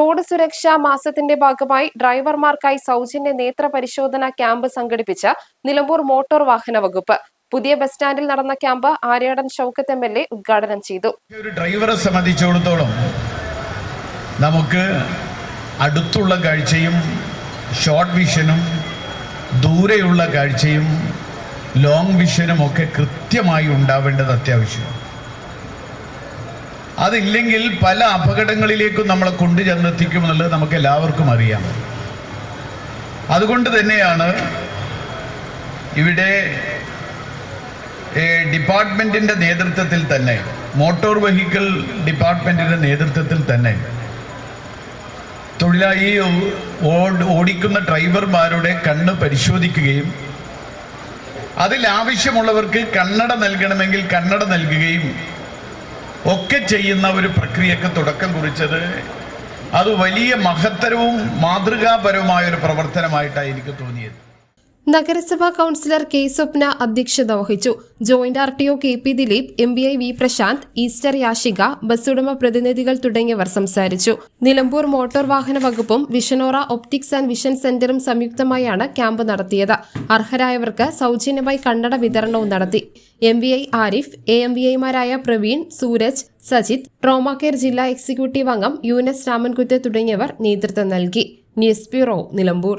Road സുരക്ഷാ മാസത്തിന്റെ ഭാഗമായി ഡ്രൈവർമാർക്കായി സൗജന്യ നേത്ര പരിശോധന ക്യാമ്പ് സംഘടിപ്പിച്ച നിലമ്പൂർ മോട്ടോർ വാഹന വകുപ്പ്. പുതിയ ബസ് സ്റ്റാൻഡിൽ നടന്ന camp Aryadan Shoukath M L A ഉദ്ഘാടനം ചെയ്തു. ഒരു ഡ്രൈവറെ സംബന്ധിച്ചിടത്തോളം നമുക്ക് അടുത്തുള്ള കാഴ്ചയും ഷോർട്ട് വിഷനും ദൂരെയുള്ള കാഴ്ചയും ലോങ് വിഷനും ഒക്കെ കൃത്യമായി ഉണ്ടാവേണ്ടത് അത്യാവശ്യമാണ്. അതില്ലെങ്കിൽ പല അപകടങ്ങളിലേക്കും നമ്മളെ കൊണ്ടു ചെന്നെത്തിക്കുമെന്നുള്ളത് നമുക്ക് എല്ലാവർക്കും അറിയാം. അതുകൊണ്ട് തന്നെയാണ് ഇവിടെ ഡിപ്പാർട്ട്മെന്റിന്റെ നേതൃത്വത്തിൽ തന്നെ മോട്ടോർ വെഹിക്കിൾ ഡിപ്പാർട്ട്മെന്റിന്റെ നേതൃത്വത്തിൽ തന്നെ തൊഴിലാളി ഓടിക്കുന്ന ഡ്രൈവർമാരുടെ കണ്ണ് പരിശോധിക്കുകയും അതിൽ ആവശ്യമുള്ളവർക്ക് കണ്ണട നൽകണമെങ്കിൽ കണ്ണട നൽകുകയും ഒക്കെ ചെയ്യുന്ന ഒരു പ്രക്രിയക്ക് തുടക്കം കുറിച്ചത് അത് വലിയ മഹത്തരവും മാതൃകാപരവുമായ ഒരു പ്രവർത്തനമായിട്ടാണ് എനിക്ക് തോന്നിയത്. നഗരസഭാ കൗൺസിലർ കെ സ്വപ്ന അധ്യക്ഷത വഹിച്ചു. Joint R T O K P Dileep M B I V Prashanth Easter Yashika ബസ്സുടമ പ്രതിനിധികൾ തുടങ്ങിയവർ സംസാരിച്ചു. നിലമ്പൂർ മോട്ടോർ വാഹന വകുപ്പും വിഷനോറ ഒപ്റ്റിക്സ് ആൻഡ് വിഷൻ സെന്ററും സംയുക്തമായാണ് ക്യാമ്പ് നടത്തിയത്. അർഹരായവർക്ക് സൗജന്യമായി കണ്ണട വിതരണവും നടത്തി. M V I Arif A M V ഐമാരായ പ്രവീൺ സൂരജ് സജിത് ട്രോമ കെയർ ജില്ലാ എക്സിക്യൂട്ടീവ് അംഗം യൂനസ് രാമൻകുത്ത് തുടങ്ങിയവർ നേതൃത്വം നൽകി. News bureau Nilambur.